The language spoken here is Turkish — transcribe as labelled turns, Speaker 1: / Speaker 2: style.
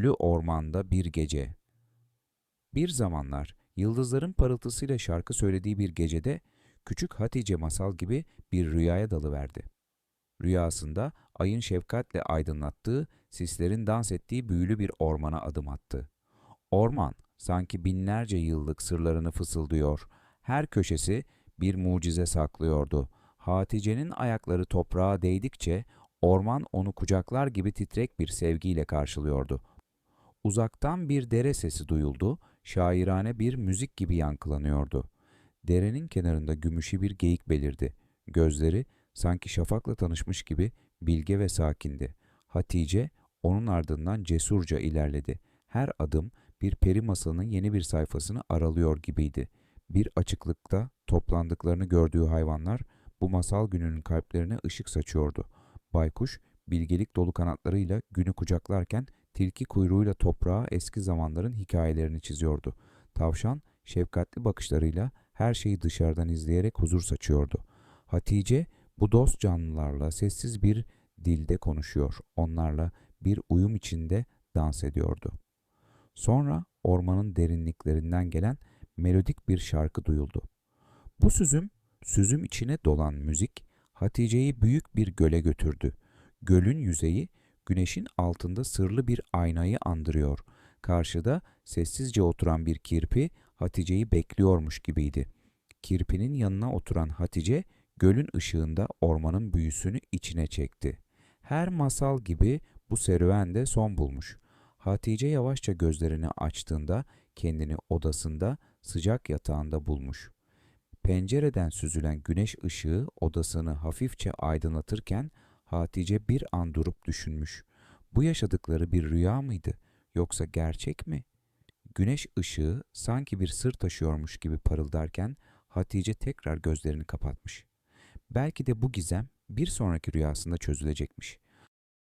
Speaker 1: Büyülü ormanda bir gece. Bir zamanlar yıldızların parıltısıyla şarkı söylediği bir gecede küçük Hatice masal gibi bir rüyaya dalıverdi. Rüyasında ayın şefkatle aydınlattığı, sislerin dans ettiği büyülü bir ormana adım attı. Orman sanki binlerce yıllık sırlarını fısıldıyor. Her köşesi bir mucize saklıyordu. Hatice'nin ayakları toprağa değdikçe orman onu kucaklar gibi titrek bir sevgiyle karşılıyordu. Uzaktan bir dere sesi duyuldu, şairane bir müzik gibi yankılanıyordu. Derenin kenarında gümüşü bir geyik belirdi. Gözleri sanki şafakla tanışmış gibi bilge ve sakindi. Hatice onun ardından cesurca ilerledi. Her adım bir peri masalının yeni bir sayfasını aralıyor gibiydi. Bir açıklıkta toplandıklarını gördüğü hayvanlar bu masal gününün kalplerine ışık saçıyordu. Baykuş bilgelik dolu kanatlarıyla günü kucaklarken tilki kuyruğuyla toprağa eski zamanların hikayelerini çiziyordu. Tavşan şefkatli bakışlarıyla her şeyi dışarıdan izleyerek huzur saçıyordu. Hatice bu dost canlılarla sessiz bir dilde konuşuyor. Onlarla bir uyum içinde dans ediyordu. Sonra ormanın derinliklerinden gelen melodik bir şarkı duyuldu. Bu süzüm, süzüm içine dolan müzik Hatice'yi büyük bir göle götürdü. Gölün yüzeyi güneşin altında sırlı bir aynayı andırıyor. Karşıda sessizce oturan bir kirpi Hatice'yi bekliyormuş gibiydi. Kirpinin yanına oturan Hatice gölün ışığında ormanın büyüsünü içine çekti. Her masal gibi bu serüven de son bulmuş. Hatice yavaşça gözlerini açtığında kendini odasında sıcak yatağında bulmuş. Pencereden süzülen güneş ışığı odasını hafifçe aydınlatırken Hatice bir an durup düşünmüş. Bu yaşadıkları bir rüya mıydı yoksa gerçek mi? Güneş ışığı sanki bir sır taşıyormuş gibi parıldarken Hatice tekrar gözlerini kapatmış. Belki de bu gizem bir sonraki rüyasında çözülecekmiş.